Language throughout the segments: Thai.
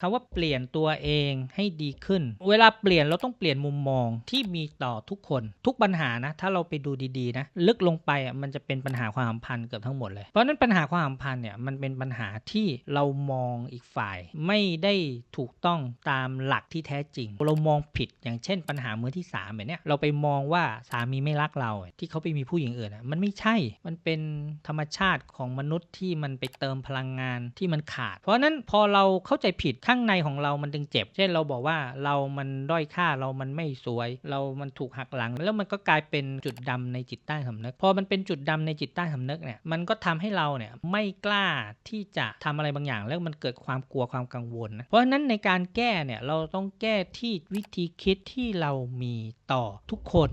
คำว่าเปลี่ยนตัวเองให้ดีขึ้น เวลาเปลี่ยนเราต้องเปลี่ยนมุมมองที่มีต่อทุกคน ทุกปัญหานะ ถ้าเราไปดูดีๆนะ ลึกลงไปอะมันจะเป็นปัญหาความสัมพันธ์เกือบทั้งหมดเลย เพราะนั้นปัญหาความสัมพันธ์เนี่ยมันเป็นปัญหาที่เรามองอีกฝ่าย ไม่ได้ถูกต้องตามหลักที่แท้จริง เรามองผิดอย่างเช่น ปัญหามือที่สามแบบเนี้ยเราไปมองว่าสามีไม่รักเรา ที่เขาไปมีผู้หญิงอื่นอะมันไม่ใช่ มันเป็นธรรมชาติของมนุษย์ที่มันไปเติมพลังงานที่มันขาด เพราะนั้นพอเราเข้าใจผิดข้างในของเรามันจึงเจ็บ เช่นเราบอกว่าเรามันด้อยค่าเรามันไม่สวย เรามันถูกหักหลัง แล้วมันก็กลายเป็นจุดดำในจิตใต้สำนึก พอมันเป็นจุดดำในจิตใต้สำนึกเนี่ยมันก็ทำให้เราเนี่ยไม่กล้าที่จะทำอะไรบางอย่าง แล้วมันเกิดความกลัวความกังวลนะเพราะฉะนั้นในการแก้เนี่ยเราต้องแก้ที่วิธีคิดที่เรามี ต่อทุกคน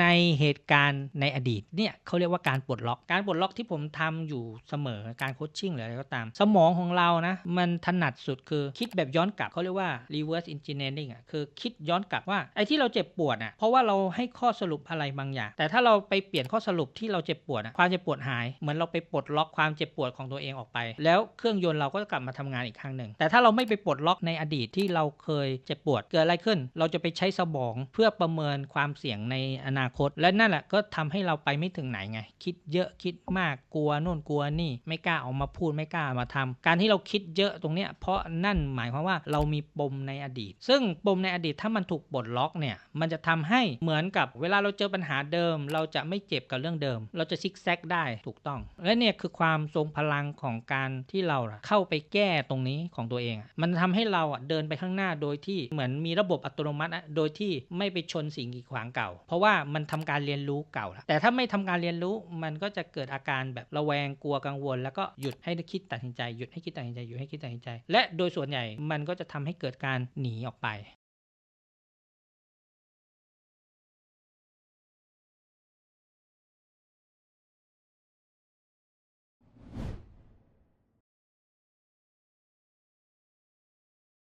ในเหตุการณ์ในอดีตเนี่ยเขาเรียกว่าการปลดล็อก การปลดล็อกที่ผมทำอยู่เสมอการโคชชิ่งหรืออะไรก็ตาม สมองของเรานะ มันถนัดสุดคือคิดแบบย้อนกลับเขาเรียกว่า reverse engineering อะคือคิดย้อนกลับว่าไอ้ที่เราเจ็บปวดอะเพราะว่าเราให้ข้อสรุปอะไรบางอย่าง แต่ถ้าเราไปเปลี่ยนข้อสรุปที่เราเจ็บปวดอะความเจ็บปวดหาย เหมือนเราไปปลดล็อกความเจ็บปวดของตัวเองออกไป แล้วเครื่องยนต์เราก็จะกลับมาทำงานอีกครั้งหนึ่งแต่ถ้าเราไม่ไปปลดล็อกในอดีตที่เราเคยเจ็บปวดเกิดอะไรขึ้น เราจะไปใช้สมองเพื่อประเมินความเสี่ยงในอนาคต และนั่นแหละก็ทำให้เราไปไม่ถึงไหนไง คิดเยอะคิดมากกลัวโน่นกลัวนี่ ไม่กล้าออกมาพูดไม่กล้ามาทำการที่เราคิดเยอะตรงเนี้ยเพราะนั่นหมายความว่าเรามีปมในอดีต ซึ่งปมในอดีตถ้ามันถูกปลดล็อกเนี่ยมันจะทำให้เหมือนกับเวลาเราเจอปัญหาเดิม เราจะไม่เจ็บกับเรื่องเดิม เราจะซิกแซกได้ถูกต้อง และเนี่ยคือความทรงพลังของการที่เราเข้าไปแก้ตรงนี้ของตัวเอง มันทำให้เราเดินไปข้างหน้าโดยที่เหมือนมีระบบอัตโนมัติ โดยที่ไม่ไปชนสิ่งกีดขวางเก่า เพราะว่ามันทำการเรียนรู้เก่าแล้วแต่ถ้าไม่ทำการเรียนรู้มันก็จะเกิดอาการแบบระแวงกลัวกังวล แล้วก็หยุดให้คิดตัดสินใจหยุดให้คิดตัดสินใจหยุดให้คิดตัดสินใจ และโดยส่วนใหญ่มันก็จะทำให้เกิดการหนีออกไป